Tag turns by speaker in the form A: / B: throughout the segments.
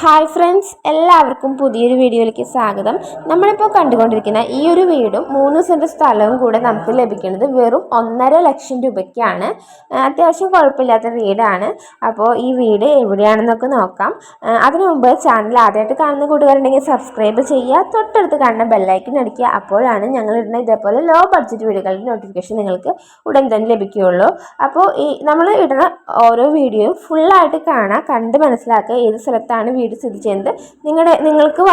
A: Hi friends എല്ലാവർക്കും പുതിയൊരു വീഡിയോയിലേക്ക് സ്വാഗതം. നമ്മളിപ്പോൾ കണ്ടുകൊണ്ടിരിക്കുന്ന ഈ ഒരു വീടും മൂന്ന് സെന്റ് സ്ഥലവും കൂടെ നമുക്ക് ലഭിക്കുന്നത് വെറും ഒന്നര ലക്ഷം രൂപയ്ക്കാണ്. അത്യാവശ്യം കുഴപ്പമില്ലാത്ത വീടാണ്. അപ്പോൾ ഈ വീട് എവിടെയാണെന്നൊക്കെ നോക്കാം. അതിനു മുമ്പ് ചാനൽ ആദ്യമായിട്ട് കാണുന്ന കൂട്ടുകാരുണ്ടെങ്കിൽ സബ്സ്ക്രൈബ് ചെയ്യുക തൊട്ടടുത്ത് കാണുന്ന ബെല്ലൈക്കൻ അടിക്കുക. അപ്പോഴാണ് ഞങ്ങൾ ഇടുന്ന ഇതേപോലെ ലോ ബഡ്ജറ്റ് വീടുകളുടെ നോട്ടിഫിക്കേഷൻ നിങ്ങൾക്ക് ഉടൻ തന്നെ ലഭിക്കുകയുള്ളൂ. അപ്പോൾ ഈ നമ്മൾ ഇടുന്ന ഓരോ വീഡിയോയും ഫുള്ളായിട്ട് കാണാം. കണ്ട് മനസ്സിലാക്കുക ഏത് സ്ഥലത്താണ് വീട് സ്ഥിതി ചെയ്യുന്നത്. നിങ്ങളുടെ നിങ്ങൾക്ക്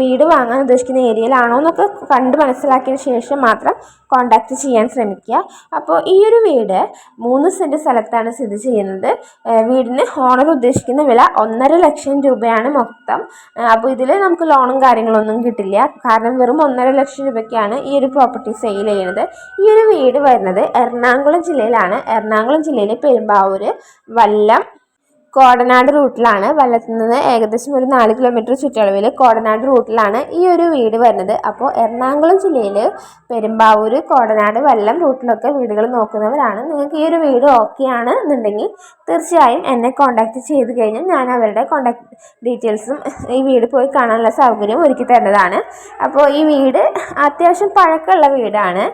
A: വീട് വാങ്ങാൻ ഉദ്ദേശിക്കുന്ന ഏരിയയിലാണോ എന്നൊക്കെ കണ്ട് മനസ്സിലാക്കിയ ശേഷം മാത്രം കോണ്ടാക്ട് ചെയ്യാൻ ശ്രമിക്കുക. അപ്പോൾ ഈ ഒരു വീട് മൂന്ന് സെന്റ് സ്ഥലത്താണ് സ്ഥിതി ചെയ്യുന്നത്. വീടിന് ഓണർ ഉദ്ദേശിക്കുന്ന വില ഒന്നര ലക്ഷം രൂപയാണ് മൊത്തം. അപ്പോൾ ഇതിൽ നമുക്ക് ലോണും കാര്യങ്ങളൊന്നും കിട്ടില്ല. കാരണം വെറും ഒന്നര ലക്ഷം രൂപയ്ക്കാണ് ഈ ഒരു പ്രോപ്പർട്ടി സെയിൽ ചെയ്യുന്നത്. ഈ ഒരു വീട് വരുന്നത് എറണാകുളം ജില്ലയിലാണ്. എറണാകുളം ജില്ലയിലെ പെരുമ്പാവൂർ വല്ലം കോടനാട് റൂട്ടിലാണ് വല്ലത്തു നിന്ന് ഏകദേശം ഒരു നാല് കിലോമീറ്റർ ചുറ്റളവിൽ കോടനാട് റൂട്ടിലാണ് ഈ ഒരു വീട് വരുന്നത്. അപ്പോൾ എറണാകുളം ജില്ലയിൽ പെരുമ്പാവൂർ കോടനാട് വല്ലം റൂട്ടിലൊക്കെ വീടുകൾ നോക്കുന്നവരാണ്. നിങ്ങൾക്ക് ഈ ഒരു വീട് ഓക്കെ ആണ് എന്നുണ്ടെങ്കിൽ തീർച്ചയായും എന്നെ കോൺടാക്റ്റ് ചെയ്ത് കഴിഞ്ഞാൽ ഞാൻ അവരുടെ കോൺടാക്ട് ഡീറ്റെയിൽസും ഈ വീട് പോയി കാണാനുള്ള സൗകര്യം ഒരുക്കി തരുന്നതാണ്. അപ്പോൾ ഈ വീട് അത്യാവശ്യം പഴക്കമുള്ള വീടാണ്.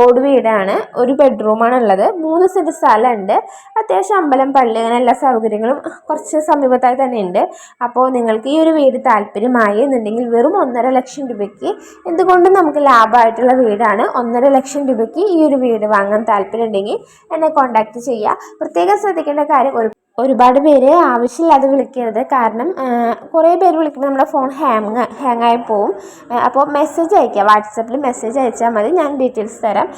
A: ഓട് വീടാണ്. ഒരു ബെഡ്റൂമാണ് ഉള്ളത് മൂന്ന് സെന്റ് സ്ഥലമുണ്ട്. അത്യാവശ്യം അമ്പലം പള്ളി അങ്ങനെ എല്ലാ സൗകര്യങ്ങളും കുറച്ച് സമീപത്തായി തന്നെ ഉണ്ട് അപ്പോൾ നിങ്ങൾക്ക് ഈ ഒരു വീട് താല്പര്യമായി എന്നുണ്ടെങ്കിൽ വെറും ഒന്നര ലക്ഷം രൂപയ്ക്ക് എന്തുകൊണ്ടും നമുക്ക് ലാഭമായിട്ടുള്ള വീടാണ്. ഒന്നര ലക്ഷം രൂപയ്ക്ക് ഈ ഒരു വീട് വാങ്ങാൻ താല്പര്യം ഉണ്ടെങ്കിൽ എന്നെ കോൺടാക്റ്റ് ചെയ്യുക. പ്രത്യേകം ശ്രദ്ധിക്കേണ്ട കാര്യം ഒരു ഒരുപാട് പേര് ആവശ്യമില്ലാതെ വിളിക്കരുത്. കാരണം കുറേ പേര് വിളിക്കുമ്പോൾ നമ്മുടെ ഫോൺ ഹാങ് ഹാങ്ങായി പോവും. അപ്പോൾ മെസ്സേജ് അയയ്ക്കുക വാട്സപ്പിൽ മെസ്സേജ് അയച്ചാൽ മതി. ഞാൻ ഡീറ്റെയിൽസ് തരാം.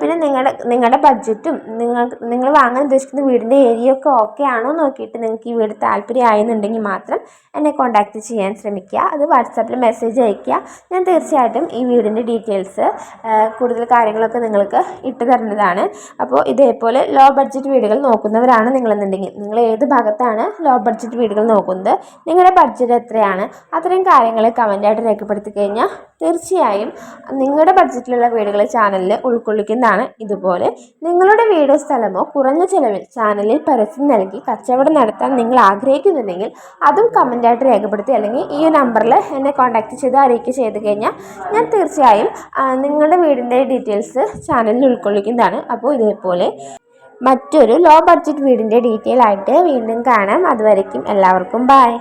A: പിന്നെ നിങ്ങളുടെ നിങ്ങളുടെ ബഡ്ജറ്റും നിങ്ങൾ നിങ്ങൾ വാങ്ങാൻ ഉദ്ദേശിക്കുന്ന വീടിന്റെ ഏരിയ ഒക്കെ ഓക്കെ ആണോ നോക്കിയിട്ട് നിങ്ങൾക്ക് ഈ വീട് താല്പര്യമായെന്നുണ്ടെങ്കിൽ മാത്രം എന്നെ കോൺടാക്റ്റ് ചെയ്യാൻ ശ്രമിക്കുക. അത് വാട്സപ്പിൽ മെസ്സേജ് അയയ്ക്കുക. ഞാൻ തീർച്ചയായിട്ടും ഈ വീടിന്റെ ഡീറ്റെയിൽസ് കൂടുതൽ കാര്യങ്ങളൊക്കെ നിങ്ങൾക്ക് ഇട്ട് തരുന്നതാണ് അപ്പോൾ ഇതേപോലെ ലോ ബഡ്ജറ്റ് വീടുകൾ നോക്കുന്നവരാണ് നിങ്ങളെന്നുണ്ടെങ്കിൽ നിങ്ങൾ ഏത് ഭാഗത്താണ് ലോ ബഡ്ജറ്റ് വീടുകൾ നോക്കുന്നത്? നിങ്ങളുടെ ബഡ്ജറ്റ് എത്രയാണ്? അത്രയും കാര്യങ്ങൾ കമന്റായിട്ട് രേഖപ്പെടുത്തി കഴിഞ്ഞാൽ തീർച്ചയായും നിങ്ങളുടെ ബഡ്ജറ്റിലുള്ള വീടുകൾ ചാനലിൽ ഉൾക്കൊള്ളിക്കുന്നതാണ് ഇതുപോലെ. നിങ്ങളുടെ വീടോ സ്ഥലമോ കുറഞ്ഞ ചിലവിൽ ചാനലിൽ പരസ്യം നൽകി കച്ചവടം നടത്താൻ നിങ്ങൾ ആഗ്രഹിക്കുന്നുണ്ടെങ്കിൽ അതും കമന്റായിട്ട് രേഖപ്പെടുത്തി അല്ലെങ്കിൽ ഈ നമ്പറിൽ എന്നെ കോൺടാക്റ്റ് ചെയ്ത് അറിയിക്കുക ചെയ്ത് കഴിഞ്ഞാൽ ഞാൻ തീർച്ചയായും നിങ്ങളുടെ വീടിന്റെ ഡീറ്റെയിൽസ് ചാനലിൽ ഉൾക്കൊള്ളിക്കുന്നതാണ്. അപ്പോൾ ഇതേപോലെ മറ്റൊരു ലോ ബഡ്ജറ്റ് വീടിന്റെ ഡീറ്റെയിൽ ആയിട്ട് വീണ്ടും കാണാം. അതുവരയ്ക്കും എല്ലാവർക്കും ബായ്